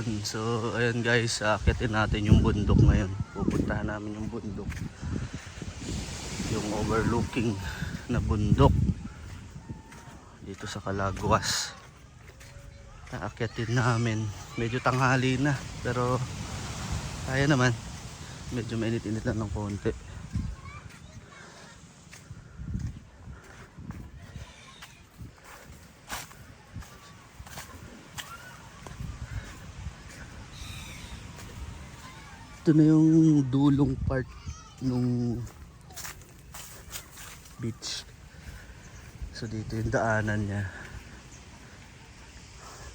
Ayan, so ayan guys, akitin natin yung bundok ngayon. Pupuntahan namin yung bundok. Yung overlooking na bundok. Dito sa Calaguas. Aakitin namin. Medyo tanghali na, pero kaya naman. Medyo mainit-init lang ng konti. Ito na yung dulong part nung beach. So dito yung daanan niya.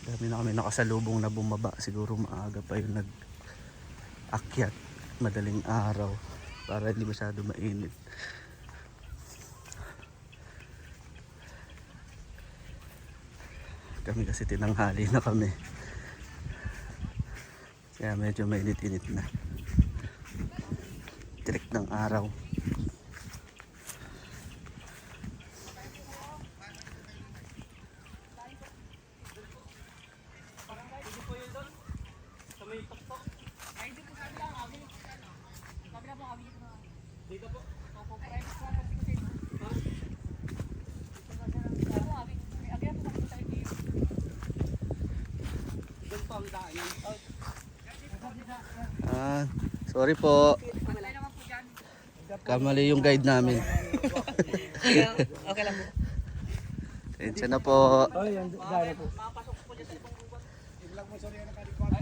Dami na kami nakasalubong na bumaba. Siguro maaga pa yung nag akyat madaling araw para hindi masyado mainit. Kami kasi tinanghali na kami. Kaya medyo mainit-init na. Tirik ng araw. Ah, sorry po. Kamali yung guide namin. Okay lang po. Tensya na po. Oh, yan. Gaya po.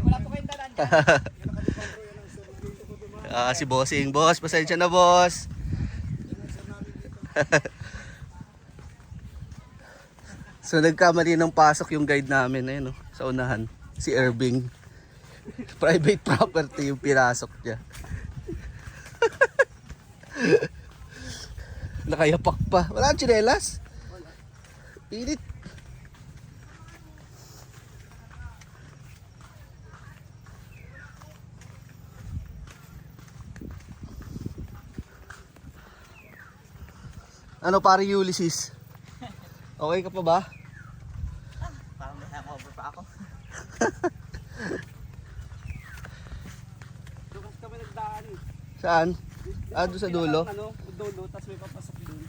Wala po kayong dadaan dyan. Ah, si Bossing. Boss, pasensya na, boss. so nagkamali ng pasok yung guide namin ayun, no, sa unahan. Si Irving. Private property yung pirasok niya. Nakayapak pa. Wala kang tsinelas? Init. Ano pare Ulysses? Okay ka pa ba? Parang may hangover pa ako. Doon kami nagdaan. Saan? Ah, doon sa dulo? Ano, dulo, tapos may papasok doon.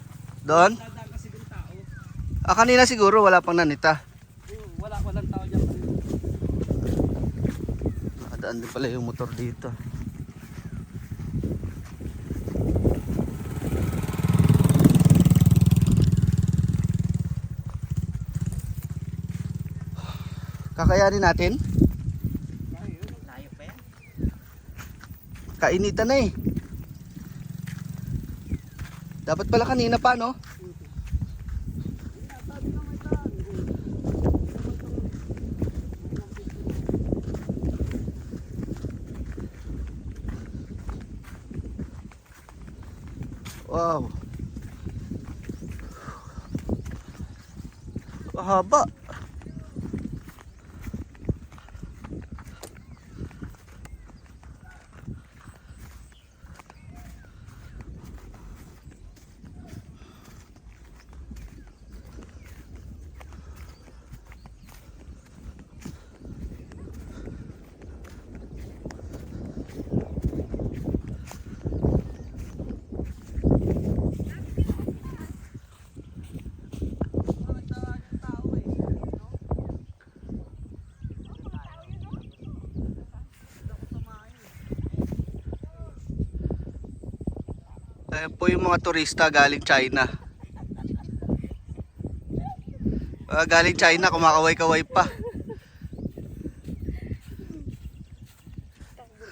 Doon? Dadaan kasi yung tao. Ah, kanina siguro wala pang nanita. Wala, walang tao dyan. Nakadaan din pala yung motor dito. Kakayanin natin? Layo pa yan. Kainitan na eh. Dapat pala kanina pa, no? Wow. Haba. Ayan po yung mga turista galing China. Ah, galing China, kumakaway-kaway pa.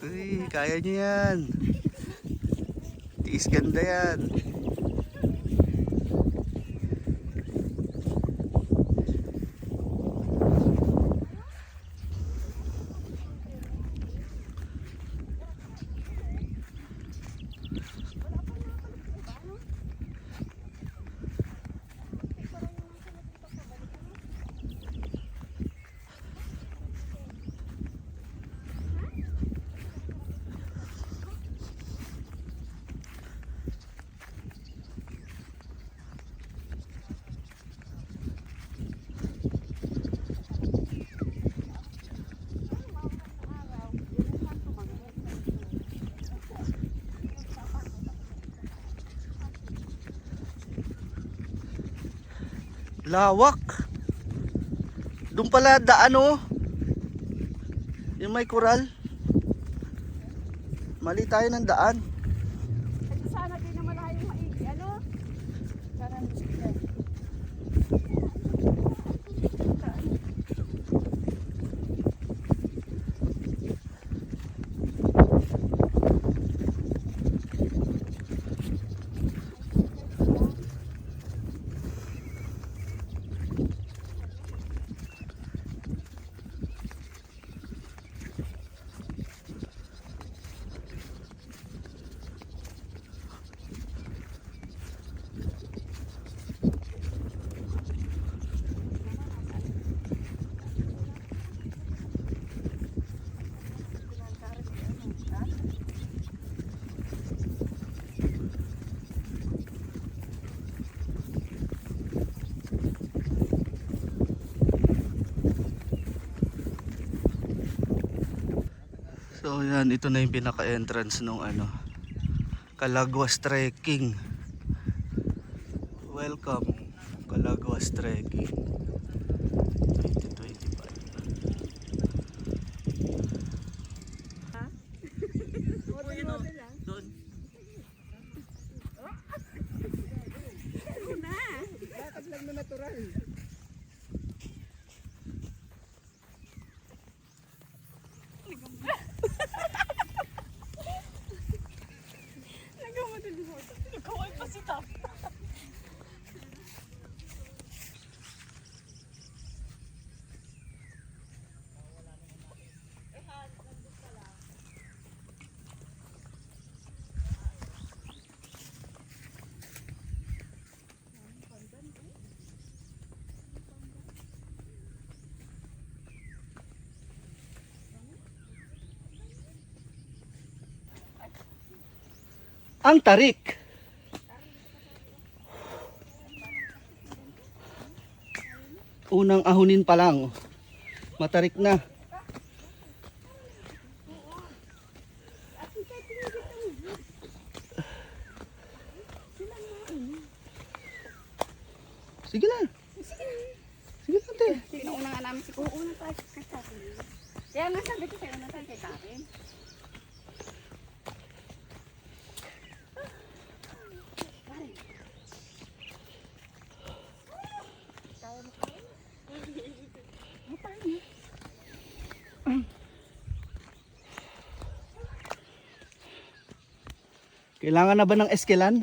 Uy, kaya nyo yan. Tiis ganda yan. Lawak. Doon pala daan oh. Yung may koral. Mali tayo ng daan. So yan, ito na yung pinaka-entrance nung ano, Calagwas Trekking. Welcome, Calagwas Trekking 2025. Doon. Lakad lang na natural. Nagkaway pa si Tap. Ang tarik. Unang ahunin pa lang. Matarik na. Sige na. Sige na, te. Sinuuna nga namin si Kuuna pa kay Tati. Kaya nga sabi ko sa'yo na tayo kay Tati. Kailangan na ba ng eskelan?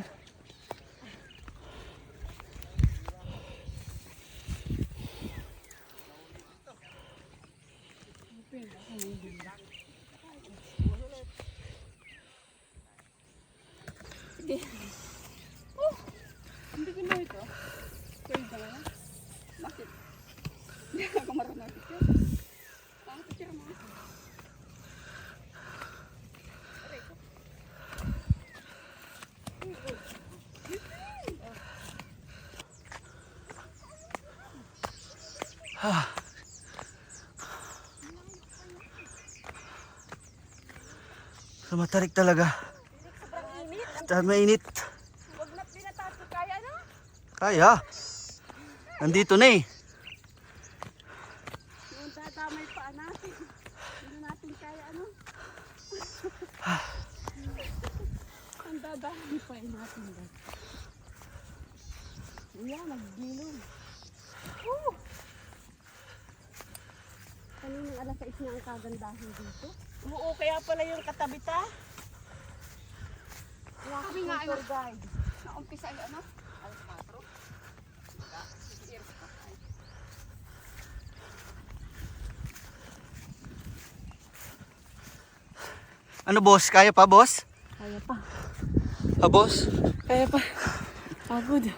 Hindi ko na ito. Pwede ka na. Bakit? Hindi ako marunong picture. Ang picture mo. So, matarik talaga. Sobrang mainit. Huwag na pinatati kaya no? Kaya. Nandito na eh. Yung tatamay pa natin. Hindi natin kaya ano. Ang dadami pa natin guys. Yan, naggilong. Woo! Kaninang alas 6 na ang kagandahan dito. Oo, kaya pala yung katabi ta. Kami nga ay guide. Naumpisa ay ano? Alas 4. Years pa. Ano boss? Kaya pa boss? Kaya pa. Ha boss? Kaya pa. Pagod.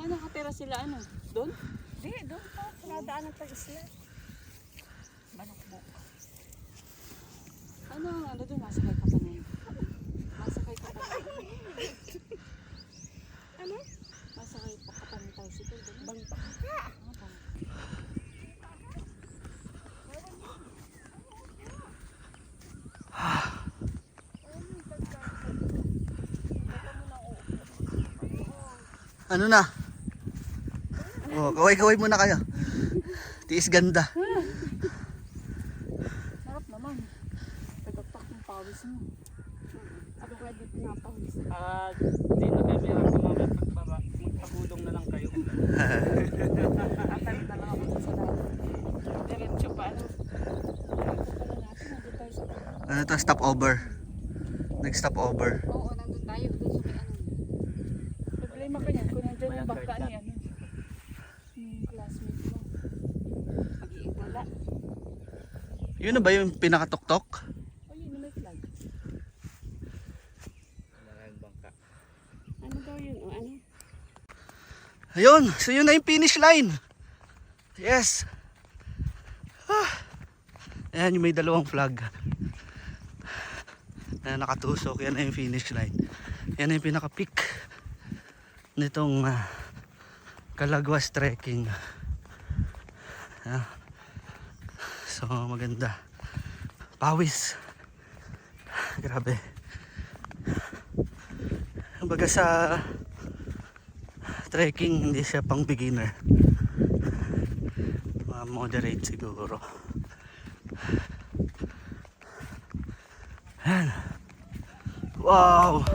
Saan nakatira sila ano? Doon? Hindi, doon pa. Sinadaan ng pag-isla. Manukbok. Ano, ano doon? Masakay ka pa na yun. Masakay ka pa Ano? Masakay pa ka pa ng tricycle. Bang pa. Ano bang? Ano na? Oh, kaway-kaway muna kayo. Tiis ganda. Sarap naman. Tagapak ng pawis mo. Ako kaya di pinapawis. Ah, di na kayo meron ko mga pagpapa. Magpagulong na lang kayo. Atalit na lang ako sa dati. Diretso pa ano. Ano to? Stop over. Nag-stop over. Oo, nandun tayo. Doon sa may ano. Problema ka niyan. Kung nandun yung bangka niya. Ano, yung classmate mo. Mag-iiwala. Yun na ba yung pinakatuktok? O yun, may flag. Ano daw yun? Ano? Ayun, so yun na yung finish line. Yes. Ah. Ayan yung may dalawang flag. Ayan nakatusok, yan na yung finish line. Yan na yung pinaka-peak nitong ah, Calagwas trekking. Ah. So maganda. Pawis. Grabe. Kumbaga sa trekking hindi siya pang beginner mga moderate siguro Ayan. wow